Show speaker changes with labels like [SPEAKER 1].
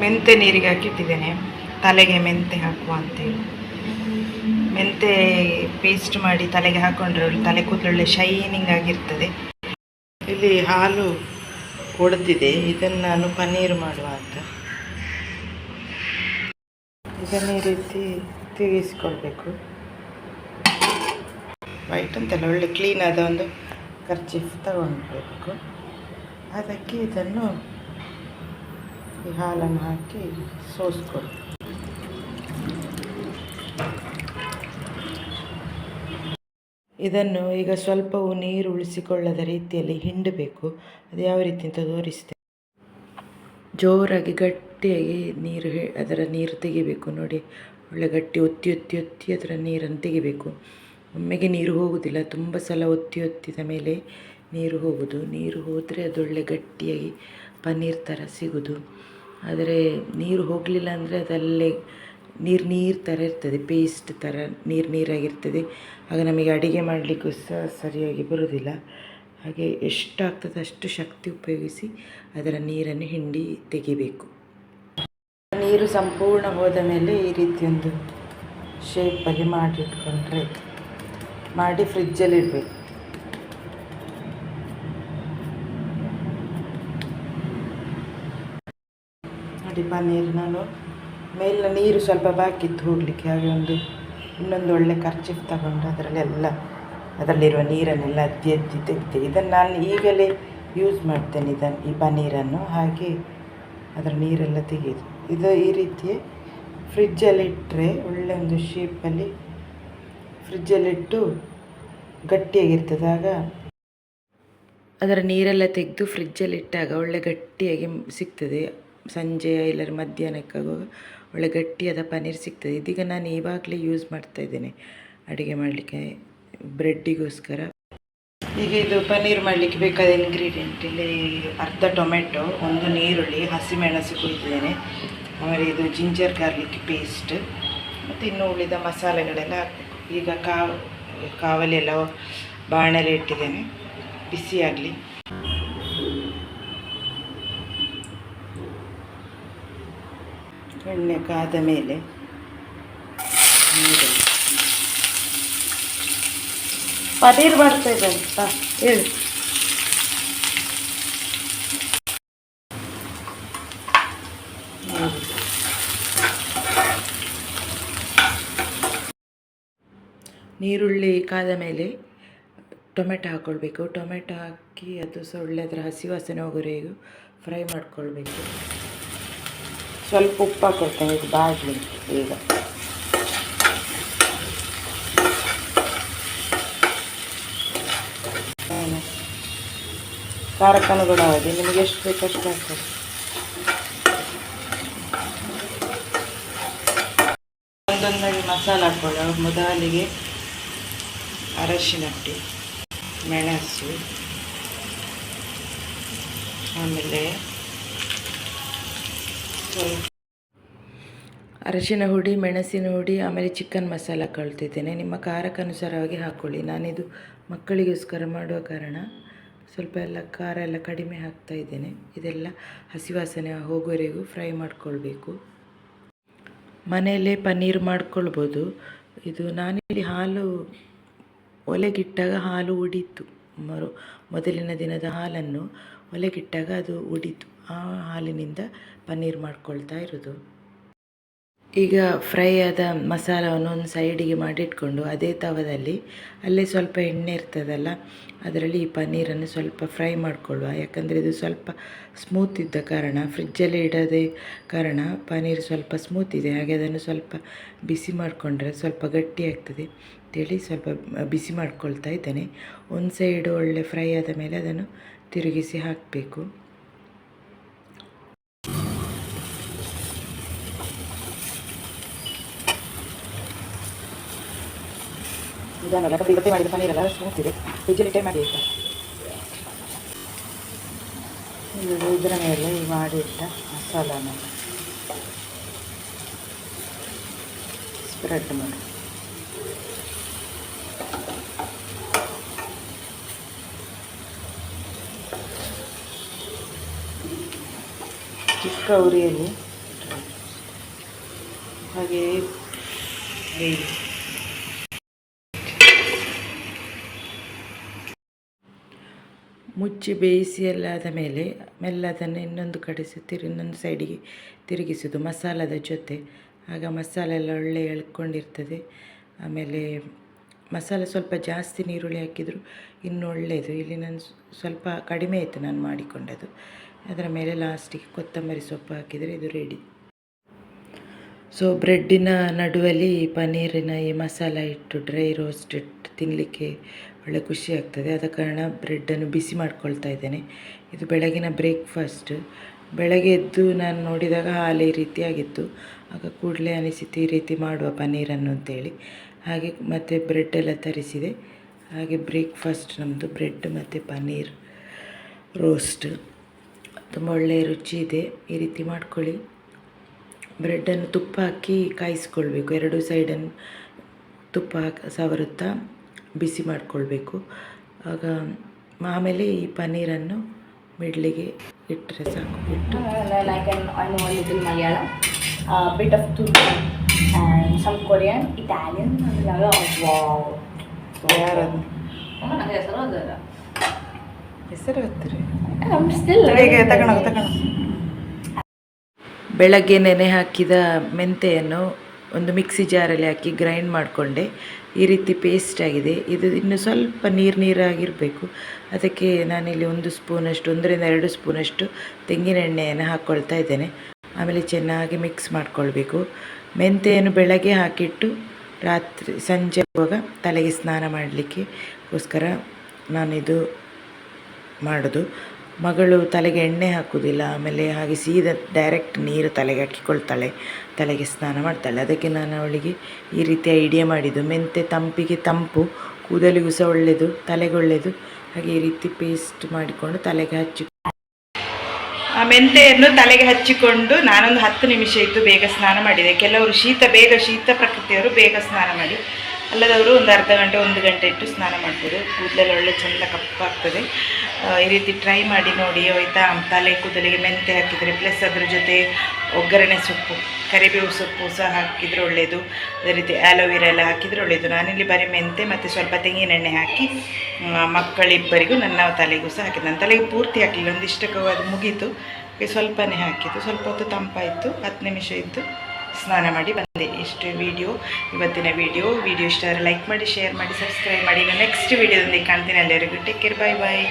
[SPEAKER 1] ಮೆಂತೆ ನೀರಿಗೆ ಹಾಕಿಟ್ಟಿದ್ದೇನೆ. ತಲೆಗೆ ಮೆಂತೆ ಹಾಕುವ ಅಂತೇಳಿ. ಮೆಂತೆ ಪೇಸ್ಟ್ ಮಾಡಿ ತಲೆಗೆ ಹಾಕೊಂಡ್ರೆ ತಲೆ ಕೂದಲೊಳ್ಳೆ ಶೈನಿಂಗ್ ಆಗಿರ್ತದೆ. ಇಲ್ಲಿ ಹಾಲು ಒಡೆದಿದೆ. ಇದನ್ನು ನಾನು ಪನ್ನೀರ್ ಮಾಡುವ ಅಂತ. ಇದನ್ನು ಈ ರೀತಿ ತಿರುಗಿಸ್ಕೊಳ್ಬೇಕು. ವೈಟ್ ಅಂತೆಲ್ಲ ಒಳ್ಳೆ ಕ್ಲೀನಾದ ಒಂದು ಖರ್ಚಿಫ್ ತಗೊಂಡ್ಬೇಕು. ಅದಕ್ಕೆ ಇದನ್ನು ಈ ಹಾಲನ್ನು ಹಾಕಿ ಸೋಸ್ಕೊಡಿ ಇದನ್ನು ಈಗ ಸ್ವಲ್ಪವೂ ನೀರು ಉಳಿಸಿಕೊಳ್ಳದ ರೀತಿಯಲ್ಲಿ ಹಿಂಡಬೇಕು. ಅದು ಯಾವ ರೀತಿ ಅಂತ ತೋರಿಸ್ತೇನೆ. ಜೋರಾಗಿ ಗಟ್ಟಿಯಾಗಿ ನೀರು ಅದರ ನೀರು ತೆಗಿಬೇಕು ನೋಡಿ. ಒಳ್ಳೆ ಗಟ್ಟಿ ಒತ್ತಿ ಒತ್ತಿ ಒತ್ತಿ ಅದರ ನೀರನ್ನು ತೆಗಿಬೇಕು. ಒಮ್ಮೆಗೆ ನೀರು ಹೋಗುವುದಿಲ್ಲ ತುಂಬ ಸಲ ಒತ್ತಿ ಒತ್ತಿದ ಮೇಲೆ ನೀರು ಹೋಗುವುದು ನೀರು ಹೋದರೆ ಅದೊಳ್ಳೆ ಗಟ್ಟಿಯಾಗಿ ಪನ್ನೀರ್ ಥರ ಸಿಗೋದು. ಆದರೆ ನೀರು ಹೋಗಲಿಲ್ಲ ಅಂದರೆ ಅದಲ್ಲೇ ನೀರು ನೀರು ಥರ ಇರ್ತದೆ ಪೇಸ್ಟ್ ಥರ ನೀರು ನೀರಾಗಿರ್ತದೆ. ಆಗ ನಮಗೆ ಅಡುಗೆ ಮಾಡಲಿಕ್ಕೂ ಸಹ ಸರಿಯಾಗಿ ಬರೋದಿಲ್ಲ. ಹಾಗೆ ಎಷ್ಟಾಗ್ತದೆ ಅಷ್ಟು ಶಕ್ತಿ ಉಪಯೋಗಿಸಿ ಅದರ ನೀರನ್ನು ಹಿಂಡಿ ತೆಗಿಬೇಕು. ನೀರು ಸಂಪೂರ್ಣ ಹೋದ ಮೇಲೆ ಈ ರೀತಿ ಒಂದು ಶೇಪಲ್ಲಿ ಮಾಡಿಟ್ಕೊಂಡ್ರೆ ಮಾಡಿ ಫ್ರಿಜ್ಜಲ್ಲಿ ಇಡಬೇಕು. ನೋಡಿ ನೀರು ನಾನು ಮೇಲಿನ ನೀರು ಸ್ವಲ್ಪ ಬಾಕಿ ಹೂಡಲಿಕ್ಕೆ. ಹಾಗೆ ಒಂದು, ಇನ್ನೊಂದು ಒಳ್ಳೆ ಖರ್ಚಿಫ್ ತಗೊಂಡು ಅದರಲ್ಲೆಲ್ಲ, ಅದರಲ್ಲಿರುವ ನೀರನ್ನೆಲ್ಲ ಅದ್ದಿ ಅದ್ದಿ ತೆಗಿತೆ ಇದನ್ನು ನಾನು ಈಗಲೇ ಯೂಸ್ ಮಾಡ್ತೇನೆ ಇದನ್ನು, ಈ ಪನ್ನೀರನ್ನು. ಹಾಗೆ ಅದರ ನೀರೆಲ್ಲ ತೆಗೆದು, ಇದು ಈ ರೀತಿ ಫ್ರಿಜ್ಜಲ್ಲಿ ಇಟ್ಟರೆ ಒಳ್ಳೆ ಒಂದು ಶೇಪಲ್ಲಿ ಫ್ರಿಜ್ಜಲ್ಲಿಟ್ಟು ಗಟ್ಟಿಯಾಗಿರ್ತದೆ. ಆಗ ಅದರ ನೀರೆಲ್ಲ ತೆಗೆದು ಫ್ರಿಜ್ಜಲ್ಲಿಟ್ಟಾಗ ಒಳ್ಳೆ ಗಟ್ಟಿಯಾಗಿ ಸಿಗ್ತದೆ. ಸಂಜೆ ಇಲ್ಲರ ಮಧ್ಯಾಹ್ನಕ್ಕಾಗುವಾಗ ಒಳ್ಳೆ ಗಟ್ಟಿಯಾದ ಪನ್ನೀರ್ ಸಿಗ್ತದೆ. ಇದೀಗ ನಾನು ಇವಾಗಲೇ ಯೂಸ್ ಮಾಡ್ತಾ ಇದ್ದೇನೆ ಅಡುಗೆ ಮಾಡಲಿಕ್ಕೆ, ಬ್ರೆಡ್ಡಿಗೋಸ್ಕರ. ಈಗ ಇದು ಪನ್ನೀರ್ ಮಾಡಲಿಕ್ಕೆ ಬೇಕಾದ ಇಂಗ್ರೀಡಿಯೆಂಟ್ ಇಲ್ಲಿ ಅರ್ಧ ಟೊಮೆಟೊ ಒಂದು ನೀರುಳ್ಳಿ ಹಸಿಮೆಣಸು ಕುಯ್ದಿದ್ದೇನೆ. ಆಮೇಲೆ ಇದು ಜಿಂಜರ್ ಗಾರ್ಲಿಕ್ ಪೇಸ್ಟ್ ಮತ್ತು ಇನ್ನು ಉಳಿದ ಮಸಾಲೆಗಳೆಲ್ಲ ಹಾಕಬೇಕು. ಈಗ ಕಾವ್ ಕಾವಲಿ ಬಾಣಲೆ ಇಟ್ಟಿದ್ದೇನೆ. ಬಿಸಿ ಆಗಲಿ. ಎಣ್ಣೆ ಕಾದ ಮೇಲೆ ನೀರು. ಪನ್ನೀರ್ ಮಾಡ್ತಾ ಇದ್ದೇನೆ ಹಾಂ ಹೇಳಿ. ನೀರುಳ್ಳಿ ಕಾದ ಮೇಲೆ ಟೊಮೆಟೊ ಹಾಕ್ಕೊಳ್ಬೇಕು ಟೊಮೆಟೊ ಹಾಕಿ ಅದು ಸಹ ಒಳ್ಳೆ ಅದರ ಹಸಿ ವಾಸನೆ ಹೋಗೋರೆಗೂ ಫ್ರೈ ಮಾಡ್ಕೊಳ್ಬೇಕು. ಸ್ವಲ್ಪ ಉಪ್ಪು ಹಾಕೊಳ್ತೇನೆ ಇದು ಬಾಜಿ ಈಗ? ಖಾರಕ್ಕೆ ಅನುಗುಣವಾಗಿ ನಿಮಗೆ ಎಷ್ಟು ಬೇಕು ಅಷ್ಟು ಹಾಕ್ಕೊಳ್ಳಿ ಒಂದೊಂದಾಗಿ ಮಸಾಲ ಹಾಕೊಳ್ಳಿ ಮೊದಲಿಗೆ ಅರಶಿನ ಪುಡಿ ಮೆಣಸು, ಆಮೇಲೆ ಅರಶಿನ ಹುಡಿ ಮೆಣಸಿನ ಹುಡಿ ಆಮೇಲೆ ಚಿಕನ್ ಮಸಾಲ ಕಳ್ತಿದ್ದೇನೆ. ನಿಮ್ಮ ಖಾರಕ್ಕನುಸಾರವಾಗಿ ಹಾಕ್ಕೊಳ್ಳಿ ನಾನಿದು ಮಕ್ಕಳಿಗೋಸ್ಕರ ಮಾಡುವ ಕಾರಣ ಸ್ವಲ್ಪ ಎಲ್ಲ ಖಾರ ಎಲ್ಲ ಕಡಿಮೆ ಹಾಕ್ತಾ ಇದ್ದೇನೆ. ಇದೆಲ್ಲ ಹಸಿವಾಸನೆ ವಾಸನೆ ಹೋಗುವವರೆಗೂ ಫ್ರೈ ಮಾಡ್ಕೊಳ್ಬೇಕು. ಮನೆಯಲ್ಲೇ ಪನ್ನೀರ್ ಮಾಡ್ಕೊಳ್ಬೋದು. ಇದು ನಾನಿಲ್ಲಿ ಹಾಲು ಒಲೆಗಿಟ್ಟಾಗ ಹಾಲು ಉಡೀತು. ಮರು ಮೊದಲಿನ ದಿನದ ಹಾಲನ್ನು ಒಲೆಗಿಟ್ಟಾಗ ಅದು ಉಡೀತು. ಆ ಹಾಲಿನಿಂದ ಪನ್ನೀರ್ ಮಾಡ್ಕೊಳ್ತಾ ಇರೋದು. ಈಗ ಫ್ರೈ ಆದ ಮಸಾಲವನ್ನು ಒಂದು ಸೈಡಿಗೆ ಮಾಡಿಟ್ಕೊಂಡು ಅದೇ ತವದಲ್ಲಿ ಅಲ್ಲೇ ಸ್ವಲ್ಪ ಎಣ್ಣೆ ಇರ್ತದಲ್ಲ, ಅದರಲ್ಲಿ ಈ ಪನ್ನೀರನ್ನು ಸ್ವಲ್ಪ ಫ್ರೈ ಮಾಡಿಕೊಳ್ಳುವ. ಯಾಕಂದರೆ ಇದು ಸ್ವಲ್ಪ ಸ್ಮೂತ್ ಇದ್ದ ಕಾರಣ, ಫ್ರಿಜ್ಜಲ್ಲಿ ಇಡೋದೇ ಕಾರಣ ಪನ್ನೀರ್ ಸ್ವಲ್ಪ ಸ್ಮೂತ್ ಇದೆ. ಹಾಗೆ ಅದನ್ನು ಸ್ವಲ್ಪ ಬಿಸಿ ಮಾಡಿಕೊಂಡ್ರೆ ಸ್ವಲ್ಪ ಗಟ್ಟಿ ಆಗ್ತದೆ ಅಂತೇಳಿ ಸ್ವಲ್ಪ ಬಿಸಿ ಮಾಡ್ಕೊಳ್ತಾ ಇದ್ದೇನೆ. ಒಂದು ಸೈಡು ಒಳ್ಳೆ ಫ್ರೈ ಆದ ಮೇಲೆ ಅದನ್ನು ತಿರುಗಿಸಿ ಹಾಕಬೇಕು. ನಿಧಾನ ಯಾಕಂದರೆ ಇವತ್ತೇ ಮಾಡಿದ ಪನ್ನೀರೆಲ್ಲ ಸ್ಮೂತ್ ಇದೆ ಫ್ರಿಜ್ಜಲ್ಲಿ ಟೈಮ್ ಮಾಡಿ ಆಯಿತಾ ಈಗ ಇದರ ಮೇಲೆ ಈ ಮಾಡಿಟ್ಟ ಮಸಾಲನ ಸ್ಪ್ರೆಡ್ ಮಾಡಿ ಚಿಕ್ಕ ಉರಿಯಲ್ಲಿ ಹಾಗೆ ಬೇಯಿಸಿ ಮುಚ್ಚಿ ಬೇಯಿಸಿ ಎಲ್ಲ ಆದ ಮೇಲೆ ಮೆಲ್ಲದನ್ನು ಇನ್ನೊಂದು ಕಡೆ ತಿರು, ಇನ್ನೊಂದು ಸೈಡಿಗೆ ತಿರುಗಿಸೋದು ಮಸಾಲದ ಜೊತೆ. ಆಗ ಮಸಾಲೆ ಎಲ್ಲ ಒಳ್ಳೆ ಎಳ್ಕೊಂಡಿರ್ತದೆ. ಆಮೇಲೆ ಮಸಾಲೆ ಸ್ವಲ್ಪ ಜಾಸ್ತಿ ನೀರುಳ್ಳಿ ಹಾಕಿದರೂ ಇನ್ನೂ ಒಳ್ಳೆಯದು ಇಲ್ಲಿ ನಾನು ಸ್ವಲ್ಪ ಕಡಿಮೆ ಆಯಿತು ನಾನು ಮಾಡಿಕೊಂಡದು ಅದರ ಮೇಲೆ ಲಾಸ್ಟಿಗೆ ಕೊತ್ತಂಬರಿ ಸೊಪ್ಪು ಹಾಕಿದರೆ ಇದು ರೆಡಿ ಸೊ ಬ್ರೆಡ್ಡಿನ ನಡುವಲ್ಲಿ ಪನ್ನೀರಿನ ಈ ಮಸಾಲ ಇಟ್ಟು ಡ್ರೈ ರೋಸ್ಟ್ ಇಟ್ಟು ತಿನ್ನಲಿಕ್ಕೆ ಒಳ್ಳೆ ಖುಷಿ ಆಗ್ತದೆ. ಆದ ಕಾರಣ ಬ್ರೆಡ್ಡನ್ನು ಬಿಸಿ ಮಾಡ್ಕೊಳ್ತಾ ಇದ್ದೇನೆ. ಇದು ಬೆಳಗಿನ ಬ್ರೇಕ್ಫಾಸ್ಟ್ ಬೆಳಗ್ಗೆ ಎದ್ದು ನಾನು ನೋಡಿದಾಗ ಹಾಲು ಈ ರೀತಿ ಆಗಿತ್ತು ಆಗ ಕೂಡಲೇ ಅನಿಸಿತು, ಈ ರೀತಿ ಮಾಡುವ ಪನ್ನೀರನ್ನು ಅಂತೇಳಿ. ಹಾಗೆ ಮತ್ತು ಬ್ರೆಡ್ ಎಲ್ಲ ತರಿಸಿದೆ. ಹಾಗೆ ಬ್ರೇಕ್ಫಾಸ್ಟ್ ನಮ್ಮದು ಬ್ರೆಡ್ ಮತ್ತು ಪನ್ನೀರ್ ರೋಸ್ಟ್ ತುಂಬ ಒಳ್ಳೆಯ ರುಚಿ ಇದೆ. ಈ ರೀತಿ ಮಾಡ್ಕೊಳ್ಳಿ. ಬ್ರೆಡ್ಡನ್ನು ತುಪ್ಪ ಹಾಕಿ ಕಾಯಿಸ್ಕೊಳ್ಬೇಕು. ಎರಡು ಸೈಡನ್ನು ತುಪ್ಪ ಹಾಕಿ ಸವರುತ್ತಾ? ಬಿಸಿ ಮಾಡಿಕೊಳ್ಬೇಕು. ಆಗ ಆಮೇಲೆ ಈ ಪನ್ನೀರನ್ನು ಮಿಡ್ಲಿಗೆ ಇಟ್ಟರೆ ಸಾಕು. ಇಟ್ಟು
[SPEAKER 2] ಬಿಟ್ ಆಫ್
[SPEAKER 1] ತುಪ್ಪ
[SPEAKER 2] ಕೊಡಿಯನ್ ಯಾವುದೋ ಹೆಸರು
[SPEAKER 1] ಬೆಳಗ್ಗೆ ನೆನೆ ಹಾಕಿದ ಮೆಂತೆಯನ್ನು ಒಂದು ಮಿಕ್ಸಿ ಜಾರಲ್ಲಿ ಹಾಕಿ ಗ್ರೈಂಡ್ ಮಾಡಿಕೊಂಡೆ. ಈ ರೀತಿ ಪೇಸ್ಟ್ ಆಗಿದೆ. ಇದು ಇನ್ನು ಸ್ವಲ್ಪ ನೀರು ನೀರಾಗಿರಬೇಕು. ಅದಕ್ಕೆ ನಾನಿಲ್ಲಿ ಒಂದು ಸ್ಪೂನಷ್ಟು, ಒಂದರಿಂದ ಎರಡು ಸ್ಪೂನಷ್ಟು ತೆಂಗಿನ ಎಣ್ಣೆಯನ್ನು ಹಾಕ್ಕೊಳ್ತಾ ಇದ್ದೇನೆ. ಆಮೇಲೆ ಚೆನ್ನಾಗಿ ಮಿಕ್ಸ್ ಮಾಡಿಕೊಳ್ಬೇಕು. ಮೆಂತೆಯನ್ನು ಬೆಳಗ್ಗೆ ಹಾಕಿಟ್ಟು ರಾತ್ರಿ, ಸಂಜೆ ಆಗುವಾಗ ತಲೆಗೆ ಸ್ನಾನ ಮಾಡಲಿಕ್ಕೆ ಗೋಸ್ಕರ ನಾನಿದು ಮಾಡೋದು. ಮಗಳು ತಲೆಗೆ ಎಣ್ಣೆ ಹಾಕೋದಿಲ್ಲ ಆಮೇಲೆ ಹಾಗೆ ಸೀದಾ ಡೈರೆಕ್ಟ್ ನೀರು ತಲೆಗೆ ಹಾಕಿಕೊಳ್ತಾಳೆ, ತಲೆಗೆ ಸ್ನಾನ ಮಾಡ್ತಾಳೆ. ಅದಕ್ಕೆ ನಾನು ಅವಳಿಗೆ ಈ ರೀತಿ ಐಡಿಯಾ ಮಾಡಿದ್ದು. ಮೆಂತೆ ತಂಪಿಗೆ ತಂಪು, ಕೂದಲಿಗೂ ಸಹ ಒಳ್ಳೆಯದು, ತಲೆಗೆ ಒಳ್ಳೆಯದು. ಹಾಗೆ ಈ ರೀತಿ ಪೇಸ್ಟ್ ಮಾಡಿಕೊಂಡು ತಲೆಗೆ ಹಚ್ಚಿ ಆ ಮೆಂತೆಯನ್ನು ತಲೆಗೆ ಹಚ್ಚಿಕೊಂಡು ನಾನೊಂದು ಹತ್ತು ನಿಮಿಷ ಇದ್ದು ಬೇಗ ಸ್ನಾನ ಮಾಡಿದೆ. ಕೆಲವರು ಶೀತ, ಬೇಗ ಶೀತ ಪ್ರಕೃತಿಯವರು ಬೇಗ ಸ್ನಾನ ಮಾಡಿ. ಅಲ್ಲದವರು ಒಂದು ಅರ್ಧ ಗಂಟೆ, ಒಂದು ಗಂಟೆ ಇಟ್ಟು ಸ್ನಾನ ಮಾಡ್ಬೋದು. ಕೂದಲೆಲ್ಲ ಒಳ್ಳೆ ಚೆಂದ ಕಪ್ಪಾಗ್ತದೆ ಈ ರೀತಿ ಟ್ರೈ ಮಾಡಿ ನೋಡಿ, ಆಯಿತಾ? ತಲೆ, ಕೂದಲಿಗೆ ಮೆಂತೆ ಹಾಕಿದರೆ ಪ್ಲಸ್ ಅದರ ಜೊತೆ ಒಗ್ಗರಣೆ ಸೊಪ್ಪು, ಕರಿಬೇವು ಸೊಪ್ಪು ಸಹ ಹಾಕಿದರೆ ಒಳ್ಳೆಯದು ಅದೇ ರೀತಿ ಆಲೋವೆರಾ ಎಲ್ಲ ಹಾಕಿದರೆ ಒಳ್ಳೆಯದು ನಾನಿಲ್ಲಿ ಬರೀ ಮೆಂತೆ ಮತ್ತು ಸ್ವಲ್ಪ ತೆಂಗಿನೆಣ್ಣೆ ಹಾಕಿ ಮಕ್ಕಳಿಬ್ಬರಿಗೂ ನನ್ನ ತಲೆಗೂ ಸಹ ಹಾಕಿದ್ದೆ. ನನ್ನ ತಲೆಗೆ ಪೂರ್ತಿ ಹಾಕಲಿಲ್ಲ ಒಂದಿಷ್ಟಕ್ಕೂ ಅದು ಮುಗೀತು. ಸ್ವಲ್ಪನೇ ಹಾಕಿತ್ತು ಸ್ವಲ್ಪ ಹೊತ್ತು ತಂಪಾಯಿತು, ಹತ್ತು ನಿಮಿಷ ಇದ್ದು. ಸ್ನಾನ ಮಾಡಿ ಬಂದೆ. ಇಷ್ಟು ವಿಡಿಯೋ ಇವತ್ತಿನ ವಿಡಿಯೋ ವಿಡಿಯೋ ಇಷ್ಟ ಲೈಕ್ ಮಾಡಿ ಶೇರ್ ಮಾಡಿ ಸಬ್ಸ್ಕ್ರೈಬ್ ಮಾಡಿ. ನೆಕ್ಸ್ಟ್ ವಿಡಿಯೋದೊಂದಿಗೆ ಕಾಣ್ತೀನಿ. ಎಲ್ಲರಿಗೂ ಟೇಕ್ ಕೇರ್ ಬೈ ಬಾಯ್